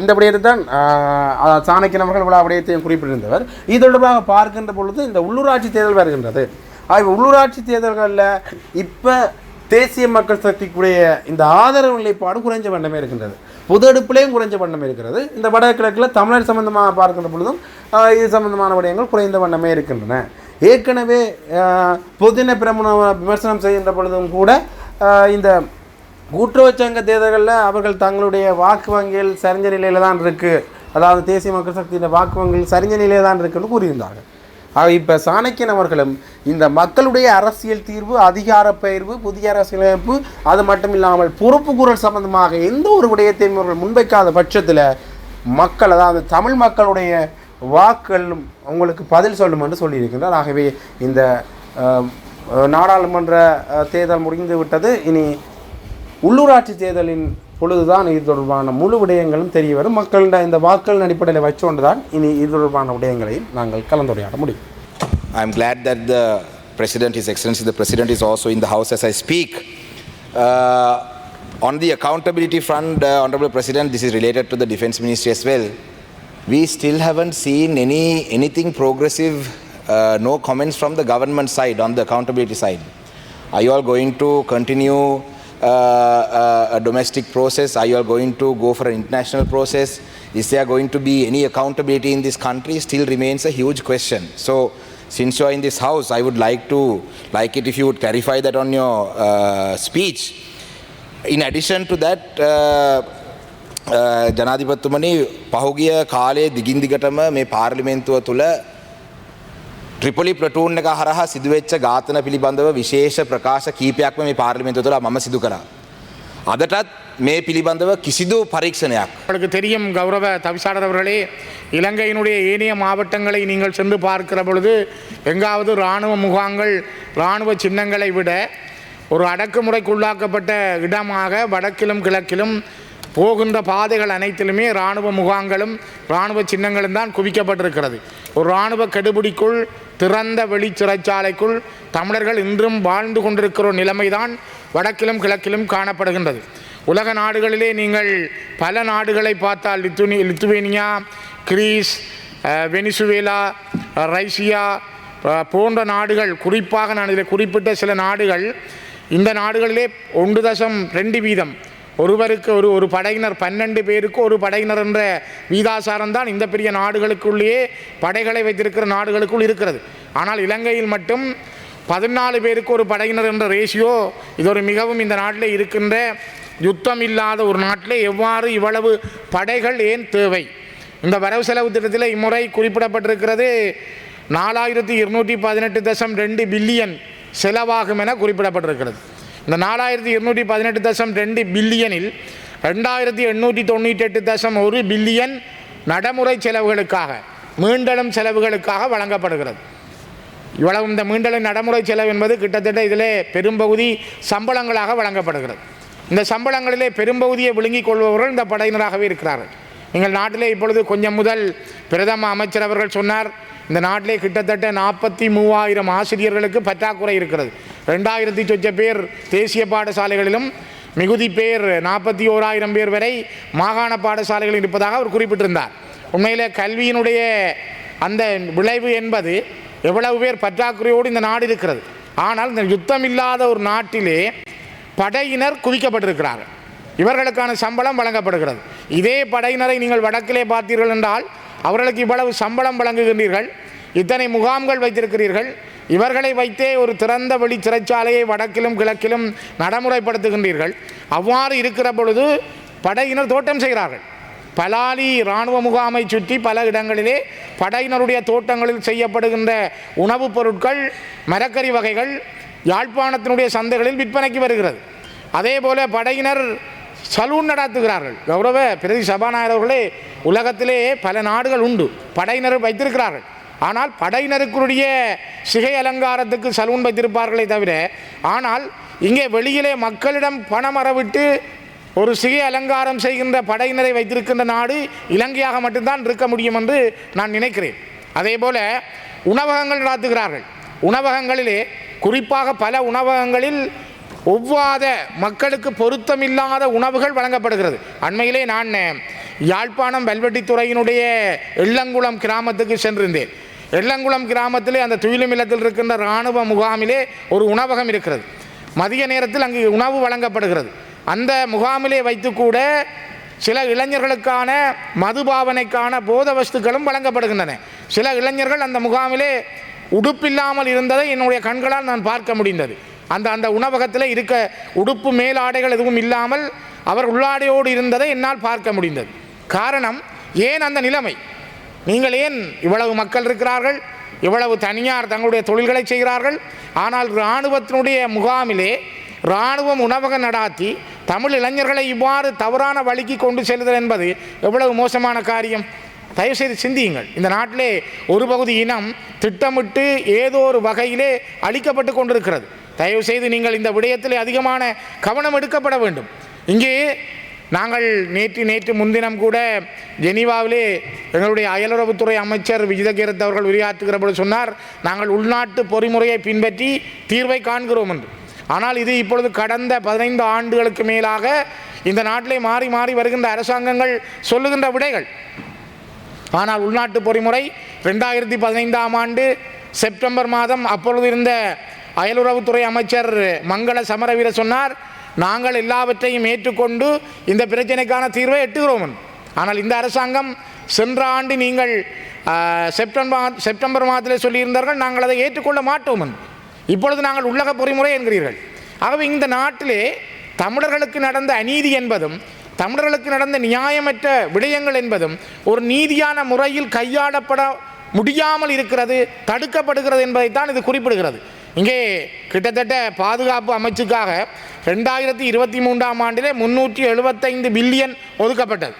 இந்த விடயத்தை தான் ஆஹ் சாணக்கியன் அவர்கள் விழா விடயத்தையும் குறிப்பிட்டிருந்தவர். இது தொடர்பாக பார்க்கின்ற பொழுது இந்த உள்ளூராட்சி தேர்தல் வருகின்றது. ஆகவே உள்ளூராட்சி தேர்தல்களில் இப்போ தேசிய மக்கள் சக்திக்குடைய இந்த ஆதரவு நிலைப்பாடு குறைஞ்ச வண்ணமே இருக்கின்றது. பொது அடுப்புலேயும் குறைஞ்ச வண்ணமே இருக்கிறது. இந்த வடகிழக்கில் தமிழர் சம்பந்தமாக பார்க்கின்ற பொழுதும் இது சம்பந்தமான விடயங்கள் குறைந்த வண்ணமே இருக்கின்றன. ஏற்கனவே பொதுன பிரமண விமர்சனம் செய்கின்ற பொழுதும் கூட இந்த கூட்டுறவு சங்க தேர்தல்களில் அவர்கள் தங்களுடைய வாக்கு வங்கியில் சரிஞ்ச நிலையில் தான் இருக்குது அதாவது தேசிய மக்கள் சக்தியின் வாக்கு வங்கியில் சரிஞ்ச நிலையில் தான் இருக்குன்னு கூறியிருந்தார்கள். இப்போ சாணக்கியன் அவர்களும் இந்த மக்களுடைய அரசியல் தீர்வு அதிகார பெயர்வு புதிய அரசியலமைப்பு அது மட்டும் இல்லாமல் பொறுப்பு குரல் சம்பந்தமாக எந்த ஒரு விடயத்தையும் அவர்கள் முன்வைக்காத பட்சத்தில் மக்கள் அதாவது தமிழ் மக்களுடைய வாக்குகள் உங்களுக்கு பதில் சொல்லும் என்று சொல்லியிருக்கின்றார். ஆகவே இந்த நாடாளுமன்ற தேர்தல் முடிந்து விட்டது. இனி உள்ளூராட்சி தேர்தலின் பொழுதுதான் இது தொடர்பான முழு விடயங்களும் தெரிய வரும் மக்களின் இந்த வாக்குகளின் அடிப்படையில் வச்சுக்கொண்டு தான் இனி இது தொடர்பான விடயங்களையும் நாங்கள் கலந்துரையாட முடியும் I'm glad that the President, His Excellency the President, is also in the House as I speak. Uh, on the accountability front, uh, Honorable President, this is related to the Defense Ministry as well. We still haven't seen any anything progressive, uh, no comments from the government side on the accountability side. Are you all going to continue uh, uh, a domestic process? Are you all going to go for an international process? Is there going to be any accountability in this country? Still remains a huge question. So, since you are in this house, I would like to like it if you would clarify that on your uh, speech. In addition to that, uh, uh, ජනාධිපත්තුමනි පහුගිය කාලයේ දිගින් දිගටම මේ පාර්ලිමේන්තුව තුළ ට්‍රිපොලි ප්ලටූන් එක හරහා සිදුවෙච්ච ඝාතන පිළිබඳව විශේෂ ප්‍රකාශ කීපයක්ම මේ පාර්ලිමේන්තුව තුළ මම සිදු කරා. අදටත් මේ පිළිබඳව කිසිදු පරීක්ෂණයක් உங்களுக்கு தெரியும் கௌரவ தவிசாளர் அவர்களே இலங்கையினுடைய ஏனைய மாவட்டங்களை நீங்கள் சென்று பார்க்கிற பொழுது எங்காவது இராணுவ முகாங்கள் இராணுவ சின்னங்களை விட ஒரு அடக்குமுறைக்குள்ளாக்கப்பட்ட இடமாக வடக்கிலும் கிழக்கிலும் போகின்ற பாதைகள் அனைத்திலுமே இராணுவ முகாங்களும் இராணுவ சின்னங்களும் தான் குவிக்கப்பட்டிருக்கிறது ஒரு இராணுவ கெடுபிடிக்குள் திறந்த வெளி சிறைச்சாலைக்குள் தமிழர்கள் இன்றும் வாழ்ந்து கொண்டிருக்கிற ஒரு நிலைமைதான் வடக்கிலும் கிழக்கிலும் காணப்படுகின்றது. உலக நாடுகளிலே நீங்கள் பல நாடுகளை பார்த்தால் லித்துனி லித்துவேனியா கிரீஸ் வெனிசுவேலா ரைசியா போன்ற நாடுகள் குறிப்பாக நான் இதில் குறிப்பிட்ட சில நாடுகள் இந்த நாடுகளிலே ஒன்று தசம் ரெண்டு வீதம் ஒருவருக்கு ஒரு ஒரு படையினர் பன்னெண்டு பேருக்கு ஒரு படையினர் என்ற வீதாசாரம் தான் இந்த பெரிய நாடுகளுக்குள்ளேயே படைகளை வைத்திருக்கிற நாடுகளுக்குள் இருக்கிறது. ஆனால் இலங்கையில் மட்டும் பதினாலு பேருக்கு ஒரு படையினர் என்ற ரேஷியோ இது ஒரு மிகவும் இந்த நாட்டில் இருக்கின்ற யுத்தம் இல்லாத ஒரு நாட்டில் எவ்வாறு இவ்வளவு படைகள் ஏன் தேவை? இந்த வரவு செலவு திட்டத்தில் இம்முறை குறிப்பிடப்பட்டிருக்கிறது. நாலாயிரத்தி இருநூற்றி பதினெட்டு தசம் ரெண்டு பில்லியன் செலவாகும் என குறிப்பிடப்பட்டிருக்கிறது. இந்த நாலாயிரத்தி இருநூற்றி பதினெட்டு தசம் ரெண்டு பில்லியனில் ரெண்டாயிரத்தி எண்ணூற்றி தொண்ணூற்றி எட்டு தசம் ஒரு பில்லியன் நடைமுறை செலவுகளுக்காக மீண்டலும் செலவுகளுக்காக வழங்கப்படுகிறது. இவ்வளவு இந்த மீண்டலின் நடைமுறை செலவு என்பது கிட்டத்தட்ட இதிலே பெரும்பகுதி சம்பளங்களாக வழங்கப்படுகிறது. இந்த சம்பளங்களிலே பெரும்பகுதியை விழுங்கிக் கொள்பவர்கள் இந்த படையினராகவே இருக்கிறார்கள். எங்கள் நாட்டிலே இப்பொழுது கொஞ்சம் முதல் பிரதம அமைச்சர் அவர்கள் சொன்னார் இந்த நாட்டிலே கிட்டத்தட்ட நாற்பத்தி மூவாயிரம் ஆசிரியர்களுக்கு பற்றாக்குறை இருக்கிறது. ரெண்டாயிரத்தி சொச்ச பேர் தேசிய பாடசாலைகளிலும் மிகுதி பேர் நாற்பத்தி ஓராயிரம் பேர் வரை மாகாண பாடசாலைகளில் இருப்பதாக அவர் குறிப்பிட்டிருந்தார். உண்மையிலே கல்வியினுடைய அந்த விளைவு என்பது எவ்வளவு பேர் பற்றாக்குறையோடு இந்த நாடு இருக்கிறது. ஆனால் இந்த யுத்தம் இல்லாத ஒரு நாட்டிலே படையினர் குவிக்கப்பட்டிருக்கிறார்கள். இவர்களுக்கான சம்பளம் வழங்கப்படுகிறது. இதே படையினரை நீங்கள் வடக்கிலே பார்த்தீர்கள் என்றால் அவர்களுக்கு இவ்வளவு சம்பளம் வழங்குகின்றீர்கள் இத்தனை முகாம்கள் வைத்திருக்கிறீர்கள் இவர்களை வைத்தே ஒரு திறந்த வெளி சிறைச்சாலையை வடக்கிலும் கிழக்கிலும் நடைமுறைப்படுத்துகின்றீர்கள். அவ்வாறு இருக்கிற பொழுது படையினர் தோட்டம் செய்கிறார்கள். பலாலி இராணுவ முகாமை சுற்றி பல இடங்களிலே படையினருடைய தோட்டங்களில் செய்யப்படுகின்ற உணவுப் பொருட்கள் மரக்கறி வகைகள் யாழ்ப்பாணத்தினுடைய சந்தைகளில் விற்பனைக்கு வருகிறது. அதே போல படையினர் சலூன் நடத்துகிறார்கள். கௌரவ பிரதி சபாநாயகர் அவர்களே உலகத்திலே பல நாடுகள் உண்டு. படையினர் வைத்திருக்கிறார்கள். ஆனால் படையினருக்குடைய சிகை அலங்காரத்துக்கு சலூன் வைத்திருப்பார்களே தவிர ஆனால் இங்கே வெளியிலே மக்களிடம் பணம் அறவிட்டு ஒரு சிகை அலங்காரம் செய்கின்ற படையினரை வைத்திருக்கின்ற நாடு இலங்கையாக மட்டும்தான் இருக்க முடியும் என்று நான் நினைக்கிறேன். அதே போல உணவகங்கள் நடத்துகிறார்கள். உணவகங்களிலே குறிப்பாக பல உணவகங்களில் ஒவ்வாத மக்களுக்கு பொருத்தமில்லாத உணவுகள் வழங்கப்படுகிறது. அண்மையிலே நான் யாழ்ப்பாணம் வெல்வெட்டித்துறையினுடைய எள்ளங்குளம் கிராமத்துக்கு சென்றிருந்தேன். எள்ளங்குளம் கிராமத்திலே அந்த துயிலுமில்லத்தில் இருக்கின்ற இராணுவ முகாமிலே ஒரு உணவகம் இருக்கிறது. மதிய நேரத்தில் அங்கு உணவு வழங்கப்படுகிறது. அந்த முகாமிலே வைத்து கூட சில இளைஞர்களுக்கான மதுபாவனைக்கான போத வஸ்துக்களும் வழங்கப்படுகின்றன. சில இளைஞர்கள் அந்த முகாமிலே உடுப்பில்லாமல் இருந்ததை என்னுடைய கண்களால் நான் பார்க்க முடிந்தது. அந்த அந்த உணவகத்தில் இருக்க உடுப்பு மேலாடைகள் எதுவும் இல்லாமல் அவர் உள்ளாடையோடு இருந்ததை என்னால் பார்க்க முடிந்தது. காரணம் ஏன் அந்த நிலைமை? நீங்கள் ஏன் இவ்வளவு மக்கள் இருக்கிறார்கள்? இவ்வளவு தனியார் தங்களுடைய தொழில்களை செய்கிறார்கள்? ஆனால் இராணுவத்தினுடைய முகாமிலே இராணுவம் உணவகம் நடாத்தி தமிழ் இளைஞர்களை இவ்வாறு தவறான வழிக்கு கொண்டு செல்லுதல் என்பது எவ்வளவு மோசமான காரியம்? தயவுசெய்து சிந்தியுங்கள். இந்த நாட்டிலே ஒரு பகுதி இனம் திட்டமிட்டு ஏதோ ஒரு வகையிலே அழிக்கப்பட்டு கொண்டிருக்கிறது. தயவுசெய்து நீங்கள் இந்த விடயத்தில் அதிகமான கவனம் எடுக்கப்பட வேண்டும். இங்கே நாங்கள் நேற்று நேற்று முன்தினம் கூட ஜெனீவாவிலே எங்களுடைய அயலுறவுத்துறை அமைச்சர் விஜிதகீரத் அவர்கள் உரையாற்றுகிற பொழுது சொன்னார் நாங்கள் உள்நாட்டு பொறிமுறையை பின்பற்றி தீர்வை காண்கிறோம் என்று. ஆனால் இது இப்பொழுது கடந்த பதினைந்து ஆண்டுகளுக்கு மேலாக இந்த நாட்டிலே மாறி மாறி வருகின்ற அரசாங்கங்கள் சொல்லுகின்ற விடைகள். ஆனால் உள்நாட்டு பொறிமுறை ரெண்டாயிரத்தி பதினைந்தாம் ஆண்டு செப்டம்பர் மாதம் அப்பொழுது இருந்த அயலுறவுத்துறை அமைச்சர் மங்கள சமரவீர சொன்னார் நாங்கள் எல்லாவற்றையும் ஏற்றுக்கொண்டு இந்த பிரச்சனைக்கான தீர்வை எட்டுகிறோம். ஆனால் இந்த அரசாங்கம் சென்ற ஆண்டு நீங்கள் செப்டம்பர் செப்டம்பர் மாதத்தில் சொல்லியிருந்தார்கள் நாங்கள் அதை ஏற்றுக்கொள்ள மாட்டோம். இப்பொழுது நாங்கள் உள்ளக பொறிமுறை என்கிறீர்கள். ஆகவே இந்த நாட்டிலே தமிழர்களுக்கு நடந்த அநீதி என்பதும் தமிழர்களுக்கு நடந்த நியாயமற்ற விடயங்கள் என்பதும் ஒரு நீதியான முறையில் கையாளப்பட முடியாமல் இருக்கிறது தடுக்கப்படுகிறது என்பதைத்தான் இது குறிப்பிடுகிறது. இங்கே கிட்டத்தட்ட பாதுகாப்பு அமைச்சுக்காக ரெண்டாயிரத்தி இருபத்தி மூன்றாம் ஆண்டிலே முன்னூற்றி எழுபத்தைந்து பில்லியன் ஒதுக்கப்பட்டது.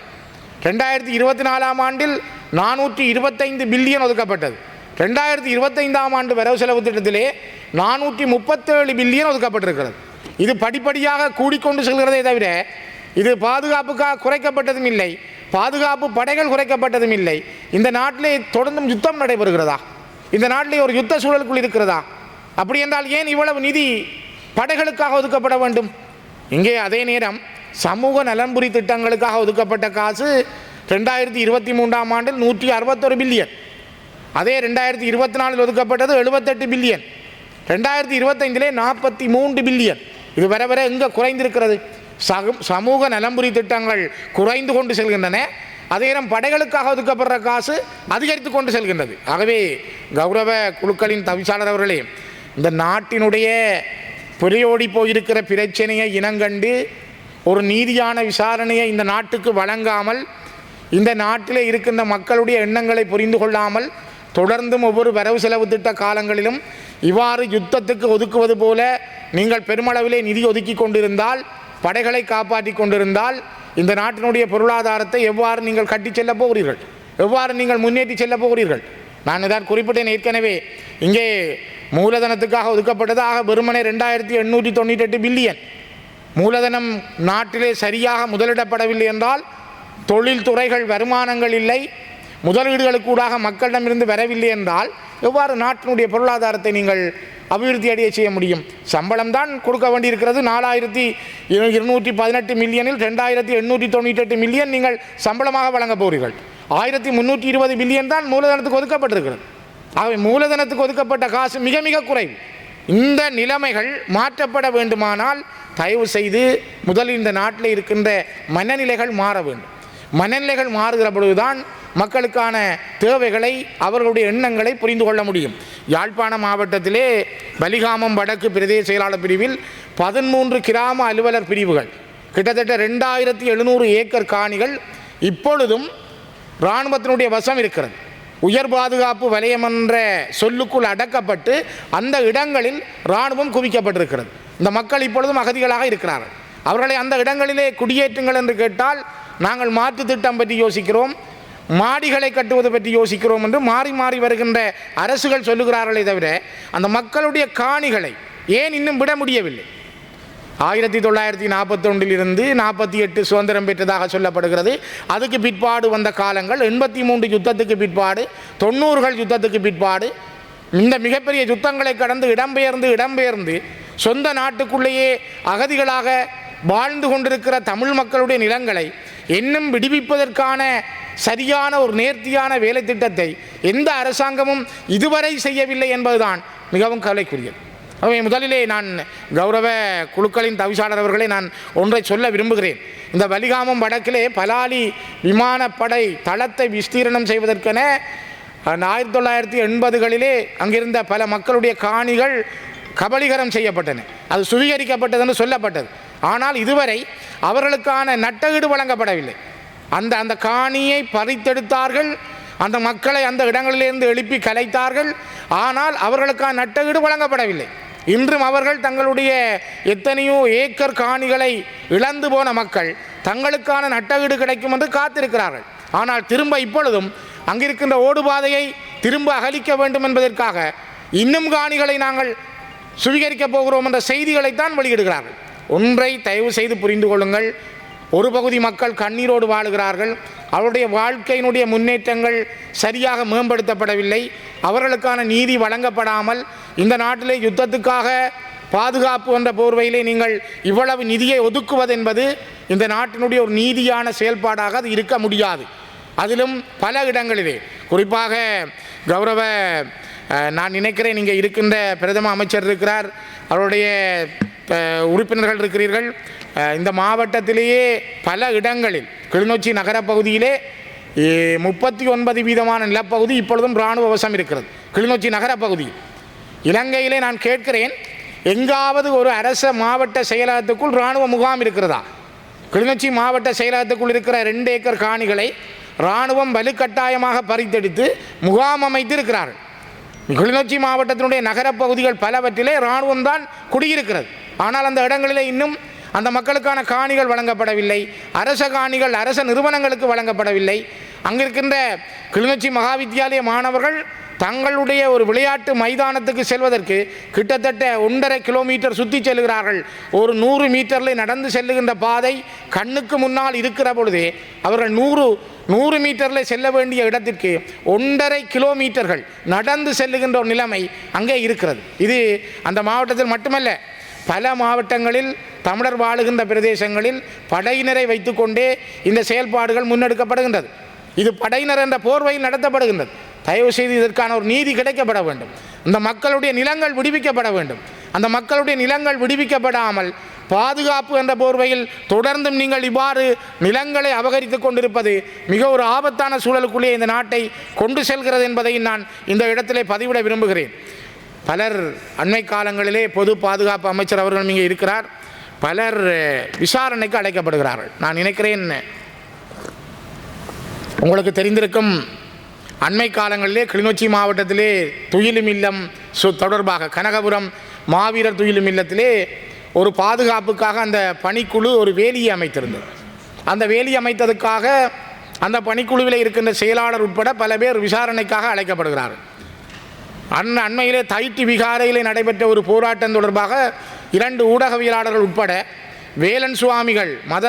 ரெண்டாயிரத்தி இருபத்தி நாலாம் ஆண்டில் நானூற்றி இருபத்தைந்து பில்லியன் ஒதுக்கப்பட்டது. ரெண்டாயிரத்தி இருபத்தைந்தாம் ஆண்டு வரவு செலவு திட்டத்திலே நானூற்றி முப்பத்தேழு பில்லியன் ஒதுக்கப்பட்டிருக்கிறது. இது படிப்படியாக கூடிக்கொண்டு செல்கிறதே தவிர இது பாதுகாப்புக்காக குறைக்கப்பட்டதும் இல்லை. பாதுகாப்பு படைகள் குறைக்கப்பட்டதும் இல்லை. இந்த நாட்டிலே தொடர்ந்தும் யுத்தம் நடைபெறுகிறதா? இந்த நாட்டிலே ஒரு யுத்த சூழலுக்குள் இருக்கிறதா? அப்படி என்றால் ஏன் இவ்வளவு நிதி படைகளுக்காக ஒதுக்கப்பட வேண்டும்? இங்கே அதே நேரம் சமூக நலன்புரி திட்டங்களுக்காக ஒதுக்கப்பட்ட காசு ரெண்டாயிரத்தி இருபத்தி மூன்றாம் ஆண்டில் நூற்றி அறுபத்தொரு பில்லியன். அதே ரெண்டாயிரத்தி இருபத்தி நாலில் ஒதுக்கப்பட்டது எழுபத்தெட்டு பில்லியன். ரெண்டாயிரத்தி இருபத்தைந்திலே நாற்பத்தி மூன்று பில்லியன். இது வர வர எங்கே குறைந்திருக்கிறது? சகம் சமூக நலம்புரி திட்டங்கள் குறைந்து கொண்டு செல்கின்றன. அதே நேரம் படைகளுக்காக ஒதுக்கப்படுற காசு அதிகரித்து கொண்டு செல்கின்றது. ஆகவே கௌரவ குழுக்களின் தவிசாளர் அவர்களே இந்த நாட்டினுடைய புரையோடி போயிருக்கிற பிரச்சனையை இனங்கண்டு ஒரு நீதியான விசாரணையை இந்த நாட்டுக்கு வழங்காமல் இந்த நாட்டில் இருக்கின்ற மக்களுடைய எண்ணங்களை புரிந்து கொள்ளாமல் தொடர்ந்தும் ஒவ்வொரு வரவு செலவு திட்ட காலங்களிலும் இவ்வாறு யுத்தத்துக்கு ஒதுக்குவது போல நீங்கள் பெருமளவிலே நிதி ஒதுக்கி கொண்டிருந்தால் படைகளை காப்பாற்றி கொண்டிருந்தால் இந்த நாட்டினுடைய பொருளாதாரத்தை எவ்வாறு நீங்கள் கட்டிச் செல்ல போகிறீர்கள்? எவ்வாறு நீங்கள் முன்னேற்றி செல்ல போகிறீர்கள்? நான் இதான் குறிப்பிட்டேன் ஏற்கனவே. இங்கே மூலதனத்துக்காக ஒதுக்கப்பட்டதாக வெறுமனே ரெண்டாயிரத்தி எண்ணூற்றி தொண்ணூற்றி எட்டு பில்லியன். மூலதனம் நாட்டிலே சரியாக முதலிடப்படவில்லை என்றால் தொழில்துறைகள் வருமானங்கள் இல்லை முதலீடுகளுக்கூடாக மக்களிடமிருந்து வரவில்லை என்றால் எவ்வாறு நாட்டினுடைய பொருளாதாரத்தை நீங்கள் அபிவிருத்தி அடைய செய்ய முடியும்? சம்பளம் தான் கொடுக்க வேண்டியிருக்கிறது. நாலாயிரத்தி இருநூற்றி பதினெட்டு மில்லியனில் ரெண்டாயிரத்தி எண்ணூற்றி தொண்ணூற்றி எட்டு மில்லியன் நீங்கள் சம்பளமாக வழங்கப் போகிறீர்கள். ஆயிரத்தி முந்நூற்றி இருபது மில்லியன் தான் மூலதனத்துக்கு ஒதுக்கப்பட்டிருக்கிறது. ஆகவே மூலதனத்துக்கு ஒதுக்கப்பட்ட காசு மிக மிக குறைவு. இந்த நிலைமைகள் மாற்றப்பட வேண்டுமானால் தயவு செய்து முதலில் இந்த நாட்டில் இருக்கின்ற மனநிலைகள் மாற வேண்டும். மனநிலைகள் மாறுகிற பொழுதுதான் மக்களுக்கான தேவைகளை அவர்களுடைய எண்ணங்களை புரிந்து கொள்ள முடியும். யாழ்ப்பாண மாவட்டத்திலே பலிகாமம் வடக்கு பிரதேச செயலாளர் பிரிவில் பதிமூன்று கிராம அலுவலர் பிரிவுகள் கிட்டத்தட்ட ரெண்டாயிரத்தி எழுநூறு ஏக்கர் காணிகள் இப்பொழுதும் இராணுவத்தினுடைய வசம் இருக்கிறது. உயர் பாதுகாப்பு வலயம் என்ற சொல்லுக்குள் அடக்கப்பட்டு அந்த இடங்களில் இராணுவம் குவிக்கப்பட்டிருக்கிறது. இந்த மக்கள் இப்பொழுதும் அகதிகளாக இருக்கிறார்கள். அவர்களை அந்த இடங்களிலே குடியேற்றுங்கள் என்று கேட்டால் நாங்கள் மாற்று திட்டம் பற்றி யோசிக்கிறோம் மாடிகளை கட்டுவது பற்றி யோசிக்கிறோம் என்று மாறி மாறி வருகின்ற அரசுகள் சொல்லுகிறார்களே தவிர அந்த மக்களுடைய காணிகளை ஏன் இன்னும் விட முடியவில்லை? ஆயிரத்தி தொள்ளாயிரத்தி நாற்பத்தொன்றிலிருந்து நாற்பத்தி எட்டு சுதந்திரம் பெற்றதாக சொல்லப்படுகிறது. அதுக்கு பிற்பாடு வந்த காலங்கள் எண்பத்தி மூன்று யுத்தத்துக்கு பிற்பாடு தொண்ணூறுகள் யுத்தத்துக்கு பிற்பாடு இந்த மிகப்பெரிய யுத்தங்களை கடந்து இடம்பெயர்ந்து இடம்பெயர்ந்து சொந்த நாட்டுக்குள்ளேயே அகதிகளாக வாழ்ந்து கொண்டிருக்கிற தமிழ் மக்களுடைய நிலங்களை இன்னும் விடுவிப்பதற்கான சரியான ஒரு நேர்த்தியான வேலை திட்டத்தை எந்த அரசாங்கமும் இதுவரை செய்யவில்லை என்பதுதான் மிகவும் கவலைக்குரியது. ஆகவே முதலிலே நான் கௌரவ குழுக்களின் தவிசாளர் அவர்களை நான் ஒன்றை சொல்ல விரும்புகிறேன். இந்த வலிகாமம் வடக்கிலே பலாலி விமானப்படை தளத்தை விஸ்தீரணம் செய்வதற்கென ஆயிரத்தி தொள்ளாயிரத்தி எண்பதுகளிலே அங்கிருந்த பல மக்களுடைய காணிகள் கபலீகரம் செய்யப்பட்டன. அது சுவீகரிக்கப்பட்டதென்று சொல்லப்பட்டது. ஆனால் இதுவரை அவர்களுக்கான நட்டஈடு வழங்கப்படவில்லை. அந்த அந்த காணியை பறித்தெடுத்தார்கள் அந்த மக்களை அந்த இடங்களிலிருந்து எழுப்பி கலைத்தார்கள் ஆனால் அவர்களுக்கான நட்டஈடு வழங்கப்படவில்லை. இன்றும் அவர்கள் தங்களுடைய எத்தனையோ ஏக்கர் காணிகளை இழந்து போன மக்கள் தங்களுக்கான நட்டவீடு கிடைக்கும் என்று காத்திருக்கிறார்கள். ஆனால் திரும்ப இப்பொழுதும் அங்கிருக்கின்ற ஓடுபாதையை திரும்ப அகலிக்க வேண்டும் என்பதற்காக இன்னும் காணிகளை நாங்கள் சுவீகரிக்கப் போகிறோம் என்ற செய்திகளைத்தான் வெளியிடுகிறார்கள். ஒன்றை தயவு செய்து புரிந்து கொள்ளுங்கள். ஒரு பகுதி மக்கள் கண்ணீரோடு வாழுகிறார்கள். அவருடைய வாழ்க்கையினுடைய முன்னேற்றங்கள் சரியாக மேம்படுத்தப்படவில்லை. அவர்களுக்கான நீதி வழங்கப்படாமல் இந்த நாட்டிலே யுத்தத்துக்காக பாதுகாப்பு என்ற போர்வையிலே நீங்கள் இவ்வளவு நிதியை ஒதுக்குவது என்பது இந்த நாட்டினுடைய ஒரு நீதியான செயல்பாடாக அது இருக்க முடியாது. அதிலும் பல இடங்களிலே குறிப்பாக கௌரவ நான் நினைக்கிறேன் இங்கே இருக்கின்ற பிரதம அமைச்சர் இருக்கிறார் அவருடைய உறுப்பினர்கள் இருக்கிறீர்கள். இந்த மாவட்டத்திலேயே பல இடங்களில் கிளிநொச்சி நகரப்பகுதியிலே முப்பத்தி ஒன்பது வீதமான நிலப்பகுதி இப்பொழுதும் இராணுவ வசம் இருக்கிறது. கிளிநொச்சி நகரப்பகுதி. இலங்கையிலே நான் கேட்கிறேன் எங்காவது ஒரு அரச மாவட்ட செயலகத்துக்குள் இராணுவ முகாம் இருக்கிறதா? கிளிநொச்சி மாவட்ட செயலகத்துக்குள் இருக்கிற ரெண்டு ஏக்கர் காணிகளை இராணுவம் வலுக்கட்டாயமாக பறித்தெடுத்து முகாம் அமைத்து இருக்கிறார்கள் கிளிநொச்சி மாவட்டத்தினுடைய நகரப்பகுதிகள் பலவற்றிலே இராணுவம் தான் குடியிருக்கிறது. ஆனால் அந்த இடங்களிலே இன்னும் அந்த மக்களுக்கான காணிகள் வழங்கப்படவில்லை. அரச காணிகள் அரச நிறுவனங்களுக்கு வழங்கப்படவில்லை. அங்கிருக்கின்ற கிளிநொச்சி மகாவித்தியாலய மாணவர்கள் தங்களுடைய ஒரு விளையாட்டு மைதானத்துக்கு செல்வதற்கு கிட்டத்தட்ட ஒன்றரை கிலோமீட்டர் சுற்றி செல்கிறார்கள். ஒரு நூறு மீட்டரில் நடந்து செல்லுகின்ற பாதை கண்ணுக்கு முன்னால் இருக்கிற பொழுதே அவர்கள் நூறு நூறு மீட்டரில் செல்ல வேண்டிய இடத்திற்கு ஒன்றரை கிலோமீட்டர்கள் நடந்து செல்லுகின்ற ஒரு நிலைமை அங்கே இருக்கிறது. இது அந்த மாவட்டத்தில் மட்டுமல்ல பல மாவட்டங்களில் தமிழர் வாழுகின்ற பிரதேசங்களில் படையினரை வைத்துக்கொண்டே இந்த செயல்பாடுகள் முன்னெடுக்கப்படுகின்றது. இது படையினர் என்ற போர்வையில் நடத்தப்படுகின்றது. தயவு செய்து இதற்கான ஒரு நீதி கிடைக்கப்பட வேண்டும். இந்த மக்களுடைய நிலங்கள் விடுவிக்கப்பட வேண்டும். அந்த மக்களுடைய நிலங்கள் விடுவிக்கப்படாமல் பாதுகாப்பு என்ற போர்வையில் தொடர்ந்தும் நீங்கள் இவ்வாறு நிலங்களை அபகரித்துக் கொண்டிருப்பது மிக ஒரு ஆபத்தான சூழலுக்குள்ளே இந்த நாட்டை கொண்டு செல்கிறது என்பதை நான் இந்த இடத்திலே பதிவிட விரும்புகிறேன். பலர் அண்மை காலங்களிலே பொது பாதுகாப்பு அமைச்சர் அவர்கள் இங்கே இருக்கிறார். பலர் விசாரணைக்கு அழைக்கப்படுகிறார்கள். நான் நினைக்கிறேன் உங்களுக்கு தெரிந்திருக்கும் அண்மை காலங்களிலே கிளிநொச்சி மாவட்டத்திலே துயிலும் இல்லம் சு தொடர்பாக கனகபுரம் மாவீரர் துயிலும் இல்லத்திலே ஒரு பாதுகாப்புக்காக அந்த பணிக்குழு ஒரு வேலியை அமைத்திருந்தது. அந்த வேலி அமைத்ததுக்காக அந்த பணிக்குழுவில் இருக்கின்ற செயலாளர் உட்பட பல பேர் விசாரணைக்காக அழைக்கப்படுகிறார்கள். அன் அண்மையிலே தைட்டி விகாரையிலே நடைபெற்ற ஒரு போராட்டம் தொடர்பாக இரண்டு ஊடகவியலாளர்கள் உட்பட வேலன் சுவாமிகள் மத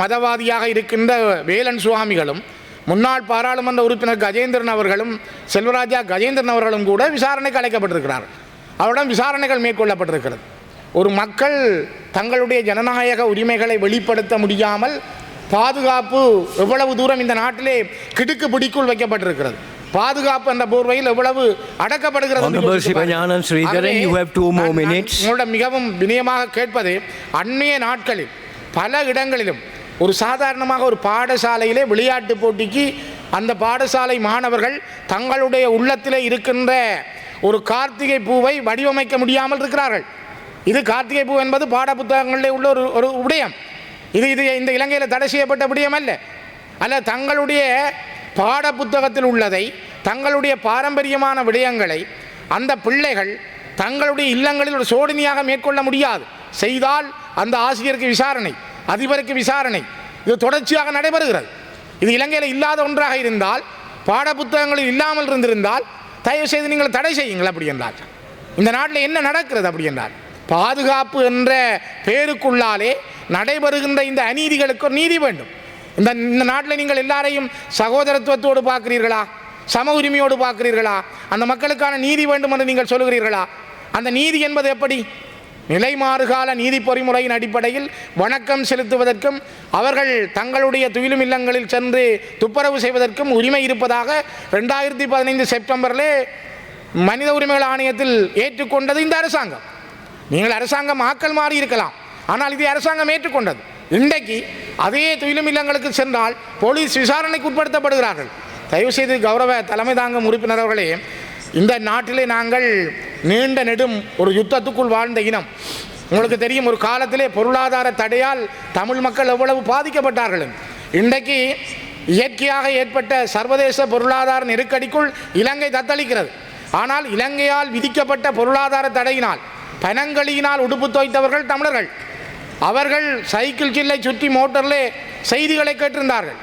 மதவாதியாக இருக்கின்ற வேலன் சுவாமிகளும் முன்னாள் பாராளுமன்ற உறுப்பினர் கஜேந்திரன் அவர்களும் செல்வராஜா கஜேந்திரன் அவர்களும் கூட விசாரணைக்கு அழைக்கப்பட்டிருக்கிறார்கள். அவரிடம் விசாரணைகள் மேற்கொள்ளப்பட்டிருக்கிறது. ஒரு மக்கள் தங்களுடைய ஜனநாயக உரிமைகளை வெளிப்படுத்த முடியாமல் பாதுகாப்பு எவ்வளவு தூரம் இந்த நாட்டிலே கிடுக்கு பிடிக்குள் வைக்கப்பட்டிருக்கிறது. பாதுகாப்பு என்ற போர்வையில் எவ்வளவு அடக்கப்படுகிறது மிகவும் வினயமாக கேட்பது அந்நிய நாட்களில் பல இடங்களிலும் ஒரு சாதாரணமாக ஒரு பாடசாலையிலே விளையாட்டு போட்டிக்கு அந்த பாடசாலை மாணவர்கள் தங்களுடைய உள்ளத்திலே இருக்கின்ற ஒரு கார்த்திகை பூவை வடிவமைக்க முடியாமல் இருக்கிறார்கள். இது கார்த்திகை பூ என்பது பாட புத்தகங்களிலே உள்ள ஒரு ஒரு விடயம் இது இது இந்த இலங்கையில் தடை செய்யப்பட்ட விடயம் அல்ல. அல்ல தங்களுடைய பாட புத்தகத்தில் உள்ளதை தங்களுடைய பாரம்பரியமான விடயங்களை அந்த பிள்ளைகள் தங்களுடைய இல்லங்களில் ஒரு சோதனையாக மேற்கொள்ள முடியாது. செய்தால் அந்த ஆசிரியருக்கு விசாரணை அதிபருக்கு விசாரணை. இது தொடர்ச்சியாக நடைபெறுகிறது. இது இலங்கையில் இல்லாத ஒன்றாக இருந்தால் பாட புத்தகங்களில் இல்லாமல் இருந்திருந்தால் தயவு செய்து நீங்கள் தடை செய்யுங்கள் அப்படி என்றால் இந்த நாட்டில் என்ன நடக்கிறது அப்படி என்றால் பாதுகாப்பு என்ற பேருக்குள்ளாலே நடைபெறுகின்ற இந்த அநீதிகளுக்கு ஒரு நீதி வேண்டும். இந்த இந்த நாட்டில் நீங்கள் எல்லாரையும் சகோதரத்துவத்தோடு பார்க்கிறீர்களா? சம உரிமையோடு பார்க்கிறீர்களா? அந்த மக்களுக்கான நீதி வேண்டும் என்று நீங்கள் சொல்லுகிறீர்களா? அந்த நீதி என்பது எப்படி? நிலை மாறுகால நீதி பொறிமுறையின் அடிப்படையில் வணக்கம் செலுத்துவதற்கும் அவர்கள் தங்களுடைய துயிலும் இல்லங்களில் சென்று துப்புரவு செய்வதற்கும் உரிமை இருப்பதாக ரெண்டாயிரத்தி பதினைந்து செப்டம்பரிலே மனித உரிமைகள் ஆணையத்தில் ஏற்றுக்கொண்டது இந்த அரசாங்கம். நீங்கள் அரசாங்கம் ஆக்கள் மாறி இருக்கலாம். ஆனால் இதை அரசாங்கம் ஏற்றுக்கொண்டது. இன்றைக்கு அதே துயிலும் இல்லங்களுக்கு சென்றால் போலீஸ் விசாரணைக்கு உட்படுத்தப்படுகிறார்கள். தயவுசெய்து கௌரவ தலைமை தாங்கும் உறுப்பினர் அவர்களே இந்த நாட்டிலே நாங்கள் நீண்ட நெடும் ஒரு யுத்தத்துக்குள் வாழ்ந்த இனம். உங்களுக்கு தெரியும் ஒரு காலத்திலே பொருளாதார தடையால் தமிழ் மக்கள் எவ்வளவு பாதிக்கப்பட்டார்கள் இன்றைக்கு இயற்கையாக ஏற்பட்ட சர்வதேச பொருளாதார நெருக்கடிக்குள் இலங்கை தத்தளிக்கிறது. ஆனால் இலங்கையால் விதிக்கப்பட்ட பொருளாதார தடையினால் பனங்களியினால் உடுப்பு தோய்த்தவர்கள் தமிழர்கள். அவர்கள் சைக்கிள் சில்லை சுற்றி மோட்டரிலே செய்திகளை கேட்டிருந்தார்கள்.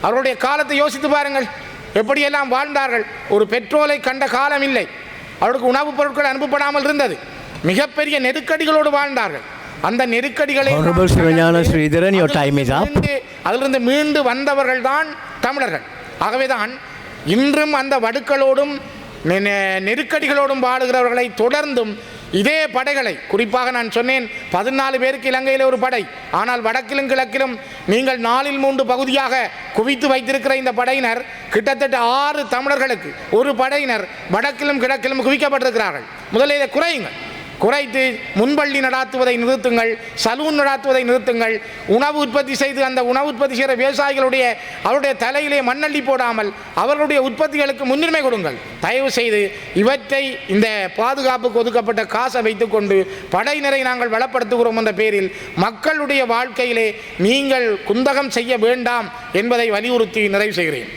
அவருடைய காலத்தை யோசித்து பாருங்கள். எப்படியெல்லாம் வாழ்ந்தார்கள். ஒரு பெட்ரோலை கண்ட காலம் இல்லை. அவருக்கு உணவுப் பொருட்கள் அனுப்பப்படாமல் இருந்தது. மிகப்பெரிய நெருக்கடிகளோடு வாழ்ந்தார்கள். அந்த நெருக்கடிகளை அதிலிருந்து மீண்டு வந்தவர்கள் தான் தமிழர்கள். ஆகவேதான் இன்றும் அந்த வடுக்களோடும் நெருக்கடிகளோடும் வாழுகிறவர்களை தொடர்ந்தும் இதே படைகளை குறிப்பாக நான் சொன்னேன் பதினாலு பேருக்கு இலங்கையில் ஒரு படை. ஆனால் வடக்கிலும் கிழக்கிலும் நீங்கள் நாலில் மூன்று பகுதியாக குவித்து வைத்திருக்கிற இந்த படையினர் கிட்டத்தட்ட ஆறு தமிழர்களுக்கு ஒரு படையினர் வடக்கிலும் கிழக்கிலும் குவிக்கப்பட்டிருக்கிறார்கள். முதலில் இதை குறையுங்கள். குறைத்து முன்பள்ளி நடாத்துவதை நிறுத்துங்கள் சலூன் நடாத்துவதை நிறுத்துங்கள். உணவு உற்பத்தி செய்து அந்த உணவு உற்பத்தி செய்கிற விவசாயிகளுடைய அவருடைய தலையிலே மண்ணள்ளி போடாமல் அவர்களுடைய உற்பத்திகளுக்கு முன்னுரிமை கொடுங்கள். தயவு செய்து இவற்றை இந்த பாதுகாப்புக்கு ஒதுக்கப்பட்ட காசை வைத்துக்கொண்டு படையினரை நாங்கள் வளப்படுத்துகிறோம் என்ற பேரில் மக்களுடைய வாழ்க்கையிலே நீங்கள் குந்தகம் செய்ய வேண்டாம் என்பதை வலியுறுத்தி நிறைவு செய்கிறேன்.